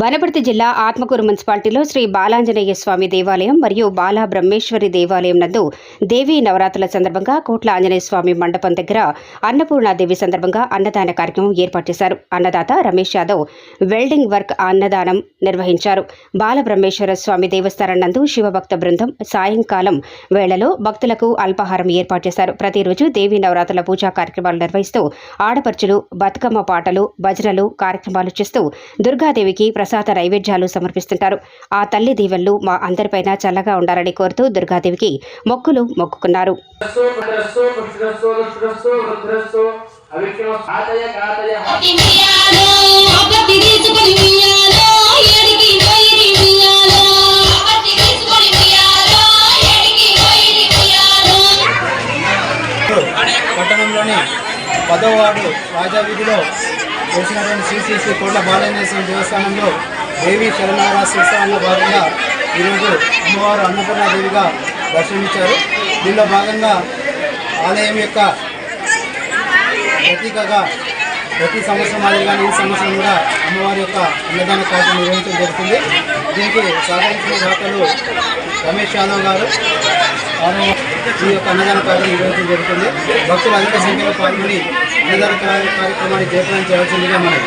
వనపర్తి జిల్లా ఆత్మకూరు మున్సిపాలిటీలో శ్రీ బాలాంజనేయ స్వామి దేవాలయం మరియు బాలా బ్రహ్మేశ్వరి దేవాలయం నందు దేవీ నవరాత్రుల సందర్భంగా కోట్ల ఆంజనేయ స్వామి మండపం దగ్గర అన్నపూర్ణాదేవి సందర్భంగా అన్నదాన కార్యక్రమం ఏర్పాటు చేశారు. అన్నదాత రమేష్ యాదవ్ వెల్డింగ్ వర్క్ అన్నదానం నిర్వహించారు. బాలబ్రహ్మేశ్వర స్వామి దేవస్థానం నందు శివభక్త బృందం సాయంకాలం వేళలో భక్తులకు అల్పాహారం ఏర్పాటు చేశారు. ప్రతిరోజు దేవీ నవరాత్రుల పూజా కార్యక్రమాలు నిర్వహిస్తూ ఆడపడుచులు బతుకమ్మ పాటలు భజనలు కార్యక్రమాలు చేస్తూ దుర్గాదేవికి ప్రసాద నైవేద్యాలు సమర్పిస్తుంటారు. ఆ తల్లి దీవెనలు మా అందరిపైన చల్లగా ఉండాలని కోరుతూ దుర్గాదేవికి మొక్కులు మొక్కుకున్నారు. పట్టణంలోని వార్డు వీధిలో చేసినటువంటి శ్రీశ్రీ కోట్ల బాలనేశ్వర దేవస్థానంలో దేవి శరణారాశి ఉత్సవంలో భాగంగా ఈరోజు అమ్మవారు అన్నపూర్ణాదేవిగా దర్శనమిచ్చారు. దీనిలో భాగంగా ఆలయం యొక్క ప్రతీకగా ప్రతి సంవత్సరం మాదిరిగానే ఈ సంవత్సరం కూడా అమ్మవారి యొక్క అన్నదాన కార్యక్రమం నిర్వహించడం జరుగుతుంది. దీనికి సహకరించిన దాతలు రమేష్ యాదవ్ గారు ఈ యొక్క అన్నదాన కార్యక్రమం నిర్వహించడం జరుగుతుంది. భక్తులు అధిక సంఖ్యలో పాల్గొని అన్నదాన కార్యక్రమాన్ని జయప్రదం చేయాల్సిందిగా మనం